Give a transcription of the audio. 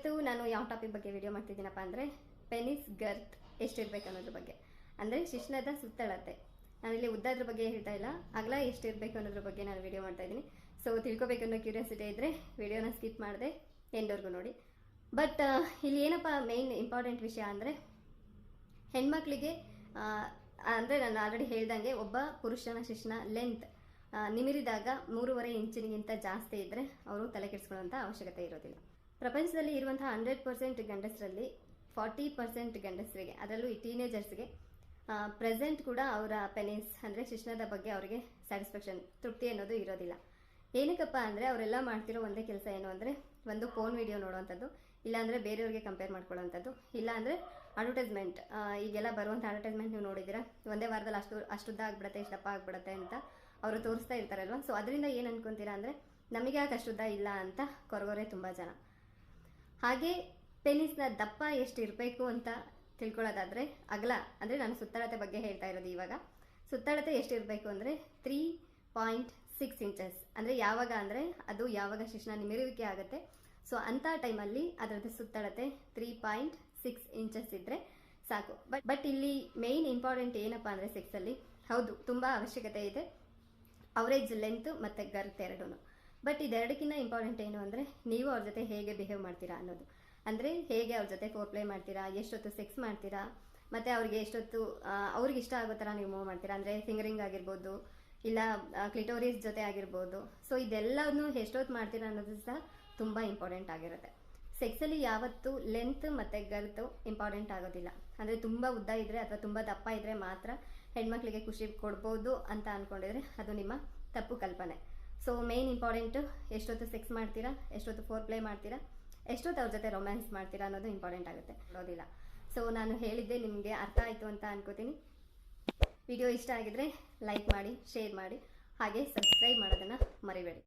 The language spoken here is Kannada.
ಇವತ್ತು ನಾನು ಯಾವ ಟಾಪಿಕ್ ಬಗ್ಗೆ ವಿಡಿಯೋ ಮಾಡ್ತಿದ್ದೀನಪ್ಪ ಅಂದರೆ ಪೆನಿಸ್, ಗರ್ತ್ ಎಷ್ಟಿರ್ಬೇಕು ಅನ್ನೋದ್ರ ಬಗ್ಗೆ. ಅಂದರೆ ಶಿಶ್ನದ ಸುತ್ತಳತೆ. ನಾನಿಲ್ಲಿ ಉದ್ದದ್ರ ಬಗ್ಗೆ ಹೇಳ್ತಾ ಇಲ್ಲ, ಅಗಲ ಎಷ್ಟಿರಬೇಕು ಅನ್ನೋದ್ರ ಬಗ್ಗೆ ನಾನು ವಿಡಿಯೋ ಮಾಡ್ತಾ ಇದ್ದೀನಿ. ಸೊ ತಿಳ್ಕೊಬೇಕು ಅನ್ನೋ ಕ್ಯೂರಿಯಾಸಿಟಿ ಇದ್ದರೆ ವಿಡಿಯೋನ ಸ್ಕಿಪ್ ಮಾಡಿದೆ ಎಂಡವರೆಗೂ ನೋಡಿ. ಬಟ್ ಇಲ್ಲಿ ಏನಪ್ಪ ಮೇಯ್ನ್ ಇಂಪಾರ್ಟೆಂಟ್ ವಿಷಯ ಅಂದರೆ ಹೆಣ್ಮಕ್ಳಿಗೆ ಅಂದರೆ ನಾನು ಆಲ್ರೆಡಿ ಹೇಳ್ದಂಗೆ ಒಬ್ಬ ಪುರುಷನ ಶಿಶ್ನ ಲೆಂತ್ ನಿಮಿರಿದಾಗ ಮೂರುವರೆ ಇಂಚಿನಿಗಿಂತ ಜಾಸ್ತಿ ಇದ್ದರೆ ಅವರು ತಲೆ ಕೆಡಿಸ್ಕೊಳ್ಳೋಂಥ ಅವಶ್ಯಕತೆ ಇರೋದಿಲ್ಲ. ಪ್ರಪಂಚದಲ್ಲಿ ಇರುವಂತಹ ಹಂಡ್ರೆಡ್ ಪರ್ಸೆಂಟ್ ಗಂಡಸರಲ್ಲಿ ಫಾರ್ಟಿ ಪರ್ಸೆಂಟ್ ಗಂಡಸರಿಗೆ, ಅದರಲ್ಲೂ ಈ ಟೀನೇಜರ್ಸ್ಗೆ ಪ್ರೆಸೆಂಟ್ ಕೂಡ ಅವರ ಪೆನಿಸ್ ಅಂದರೆ ಶಿಕ್ಷಣದ ಬಗ್ಗೆ ಅವರಿಗೆ ಸ್ಯಾಟಿಸ್ಫ್ಯಾಕ್ಷನ್ ತೃಪ್ತಿ ಅನ್ನೋದು ಇರೋದಿಲ್ಲ. ಏನಕ್ಕಪ್ಪ ಅಂದರೆ ಅವರೆಲ್ಲ ಮಾಡ್ತಿರೋ ಒಂದೇ ಕೆಲಸ ಏನು ಅಂದರೆ ಒಂದು ಫೋನ್ ವಿಡಿಯೋ ನೋಡುವಂಥದ್ದು ಇಲ್ಲಾಂದರೆ ಬೇರೆಯವ್ರಿಗೆ ಕಂಪೇರ್ ಮಾಡ್ಕೊಳ್ಳೋವಂಥದ್ದು ಇಲ್ಲಾಂದರೆ ಅಡ್ವರ್ಟೈಸ್ಮೆಂಟ್ ಈಗೆಲ್ಲ ಬರುವಂಥ ಅಡ್ವರ್ಟೈಸ್ಮೆಂಟ್ ನೀವು ನೋಡಿದ್ದೀರಾ? ಒಂದೇ ವಾರದಲ್ಲಿ ಅಷ್ಟು, ಅಷ್ಟುದ್ದ ಆಗ್ಬಿಡುತ್ತೆ, ಇಷ್ಟಪ್ಪ ಆಗ್ಬಿಡುತ್ತೆ ಅಂತ ಅವರು ತೋರಿಸ್ತಾ ಇರ್ತಾರಲ್ವ? ಸೊ ಅದರಿಂದ ಏನು ಅನ್ಕೊಂತೀರಾ ಅಂದರೆ ನಮಗೆ ಯಾಕೆ ಅಷ್ಟುದ್ದ ಇಲ್ಲ ಅಂತ ಕೊರಗೋರೆ ತುಂಬ ಜನ. ಹಾಗೆ ಪೆನಿಸ್ನ ದಪ್ಪ ಎಷ್ಟು ಇರಬೇಕು ಅಂತ ತಿಳ್ಕೊಳ್ಳೋದಾದರೆ, ಅಗಲ ಅಂದರೆ ನಾನು ಸುತ್ತಳತೆ ಬಗ್ಗೆ ಹೇಳ್ತಾ ಇರೋದು ಇವಾಗ. ಸುತ್ತಳತೆ ಎಷ್ಟು ಇರಬೇಕು ಅಂದರೆ ತ್ರೀ ಪಾಯಿಂಟ್ ಸಿಕ್ಸ್ ಇಂಚಸ್ ಅಂದರೆ ಯಾವಾಗ ಅಂದರೆ ಅದು ಯಾವಾಗ ಶಿಕ್ಷಣ ನಿಮಿರುವಿಕೆ ಆಗುತ್ತೆ. ಸೊ ಅಂಥ ಟೈಮಲ್ಲಿ ಅದರದ್ದು ಸುತ್ತಳತೆ ತ್ರೀ ಪಾಯಿಂಟ್ ಸಿಕ್ಸ್ ಇಂಚಸ್ ಇದ್ದರೆ ಸಾಕು. ಬಟ್ ಬಟ್ ಇಲ್ಲಿ ಮೇಯ್ನ್ ಇಂಪಾರ್ಟೆಂಟ್ ಏನಪ್ಪ ಅಂದರೆ ಸಿಕ್ಸಲ್ಲಿ ಹೌದು, ತುಂಬ ಅವಶ್ಯಕತೆ ಇದೆ. ಅವರೇಜ್ ಲೆಂತ್ ಮತ್ತು ಗರ್ತ್ ಎರಡೂ ಬಟ್ ಇದೆರಡಕ್ಕಿಂತ ಇಂಪಾರ್ಟೆಂಟ್ ಏನು ಅಂದರೆ ನೀವು ಅವ್ರ ಜೊತೆ ಹೇಗೆ ಬಿಹೇವ್ ಮಾಡ್ತೀರಾ ಅನ್ನೋದು. ಅಂದರೆ ಹೇಗೆ ಅವ್ರ ಜೊತೆ ಫೋರ್ ಪ್ಲೇ ಮಾಡ್ತೀರಾ, ಎಷ್ಟೊತ್ತು ಸೆಕ್ಸ್ ಮಾಡ್ತೀರಾ, ಮತ್ತು ಅವ್ರಿಗೆ ಎಷ್ಟೊತ್ತು ಅವ್ರಿಗೆ ಇಷ್ಟ ಆಗೋ ಥರ ನೀವು ಮೂವ್ ಮಾಡ್ತೀರಾ. ಅಂದರೆ ಫಿಂಗರಿಂಗ್ ಆಗಿರ್ಬೋದು, ಇಲ್ಲ ಕ್ಲಿಟೋರಿಸ್ ಜೊತೆ ಆಗಿರ್ಬೋದು. ಸೊ ಇದೆಲ್ಲವನ್ನು ಎಷ್ಟೊತ್ತು ಮಾಡ್ತೀರಾ ಅನ್ನೋದು ಸಹ ತುಂಬ ಇಂಪಾರ್ಟೆಂಟ್ ಆಗಿರುತ್ತೆ. ಸೆಕ್ಸಲ್ಲಿ ಯಾವತ್ತೂ ಲೆಂತ್ ಮತ್ತು ಗರ್ತು ಇಂಪಾರ್ಟೆಂಟ್ ಆಗೋದಿಲ್ಲ. ಅಂದರೆ ತುಂಬ ಉದ್ದ ಇದ್ದರೆ ಅಥವಾ ತುಂಬ ದಪ್ಪ ಇದ್ದರೆ ಮಾತ್ರ ಹೆಣ್ಮಕ್ಳಿಗೆ ಖುಷಿ ಕೊಡ್ಬೋದು ಅಂತ ಅಂದ್ಕೊಂಡಿದ್ರೆ ಅದು ನಿಮ್ಮ ತಪ್ಪು ಕಲ್ಪನೆ. ಸೊ ಮೇನ್ ಇಂಪಾರ್ಟೆಂಟು ಎಷ್ಟೊತ್ತು ಸೆಕ್ಸ್ ಮಾಡ್ತೀರಾ, ಎಷ್ಟೊತ್ತು ಫೋರ್ ಪ್ಲೇ ಮಾಡ್ತೀರಾ, ಎಷ್ಟೊತ್ತು ಅವ್ರ ಜೊತೆ ರೊಮ್ಯಾನ್ಸ್ ಮಾಡ್ತೀರಾ ಅನ್ನೋದು ಇಂಪಾರ್ಟೆಂಟ್ ಆಗುತ್ತೆ. ನೋಡೋದಿಲ್ಲ ಸೊ ನಾನು ಹೇಳಿದ್ದೆ ನಿಮಗೆ ಅರ್ಥ ಆಯಿತು ಅಂತ ಅನ್ಕೋತೀನಿ. ವಿಡಿಯೋ ಇಷ್ಟ ಆಗಿದ್ರೆ ಲೈಕ್ ಮಾಡಿ ಶೇರ್ ಮಾಡಿ, ಹಾಗೆ ಸಬ್ಸ್ಕ್ರೈಬ್ ಮಾಡೋದನ್ನು ಮರಿಬೇಡಿ.